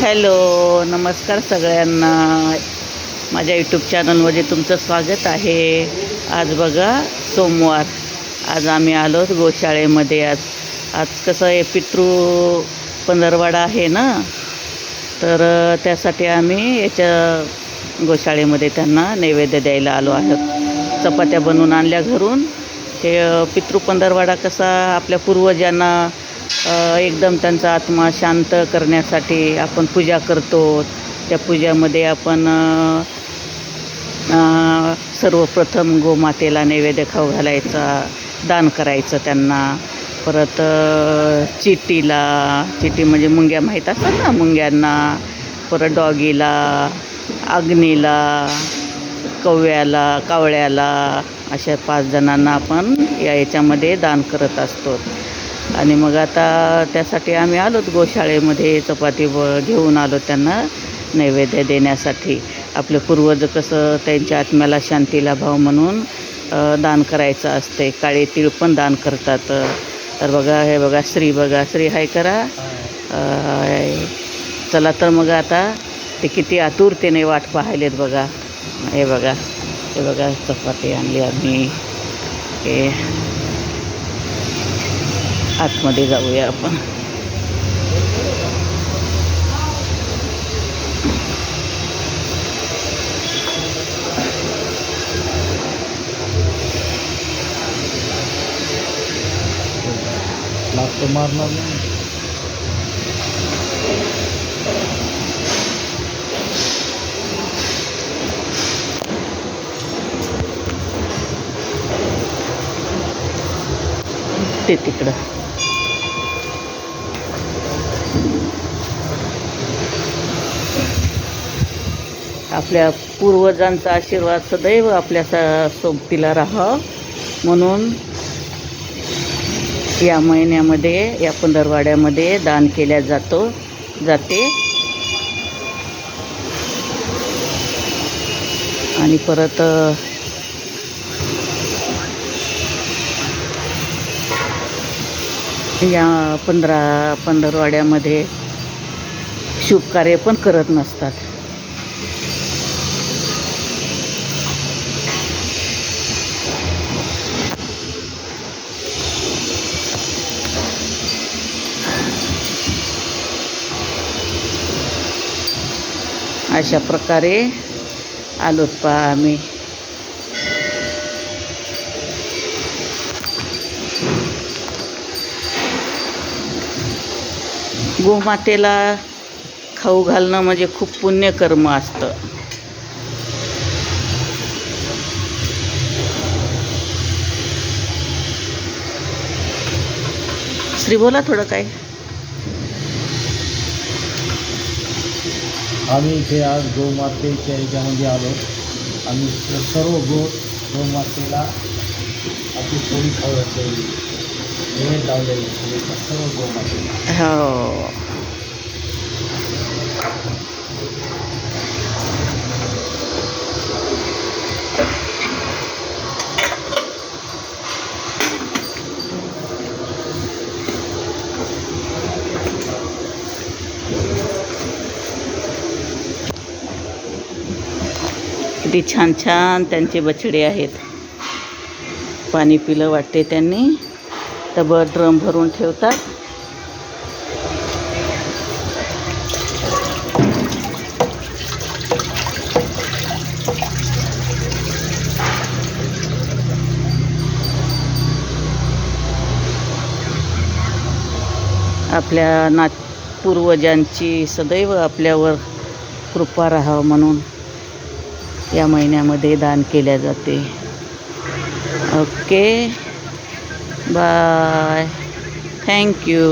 Hello नमस्कार सगळ्यांना. माझ्या यूट्यूब चॅनलमध्ये तुमचं स्वागत आहे. आज बघा सोमवार. आज आम्ही आलो गोशाळेमध्ये आज. आज कसं आहे पितृ पंधरवाडा आहे ना? तर त्यासाठी आम्ही याच्या गोशाळेमध्ये त्यांना नैवेद्य द्यायला आलो आहोत. चपात्या बनवून आणल्या घरून. ते पितृ पंधरवाडा कसा आपल्या पूर्वजांना एकदम त्यांचा आत्मा शांत करण्यासाठी आपण पूजा करतो. त्या पूजामध्ये आपण सर्वप्रथम गोमातेला नैवेद्य खाऊ घालायचा दान करायचं त्यांना. परत चिटीला चिटी म्हणजे मुंग्या माहीत असतात ना मुंग्यांना. परत डॉगीला अग्नीला कव्याला कावळ्याला अशा पाच जणांना आपण या याच्यामध्ये दान करत असतो. आणि मग आता त्यासाठी आम्ही आलोत गोशाळेमध्ये चपाती ब घेऊन आलो त्यांना नैवेद्य देण्यासाठी. आपले पूर्वज कसं त्यांच्या आत्म्याला शांतीला भाव म्हणून दान करायचं असते. काळे तीळ पण दान करतात. तर बघा हे बघा श्री बघा श्री हाय करा. चला तर मग आता ते किती आतुरतेने वाट पाहिलेत बघा. हे बघा हे बघा चपाती आणली आम्ही. हे. आतमध्ये जाऊया आपण लागतं मारणार नाही ते तिकडं आपल्या पूर्वजांचा आशीर्वाद सदैव आपल्या सोबतीला राहावं म्हणून या महिन्यामध्ये या पंधरवाड्यामध्ये दान केल्या जातो जाते. आणि परत या पंधरा पंधरवाड्यामध्ये शुभकार्य पण करत नसतात. अशा प्रकारे आलोत पहा आम्ही. गोमातेला खाऊ घालणं म्हणजे खूप पुण्यकर्म असतं. श्री बोला थोडं काय? आम्ही इथे आज गोमातेच्या याच्यामध्ये आलो. आम्ही सर्व गो गोमातेला आपली पोळी खाऊ घातलेली हे लावलेली सर्व गोमातेला हो. किती छान छान त्यांचे बछडे आहेत. पाणी पिलं वाटते त्यांनी. तबर ड्रम भरून ठेवतात. आपल्या ना पूर्वजांची सदैव आपल्यावर कृपा राहावं म्हणून. या महिन्यामध्ये दान केल्या जाते. Okay bye thank you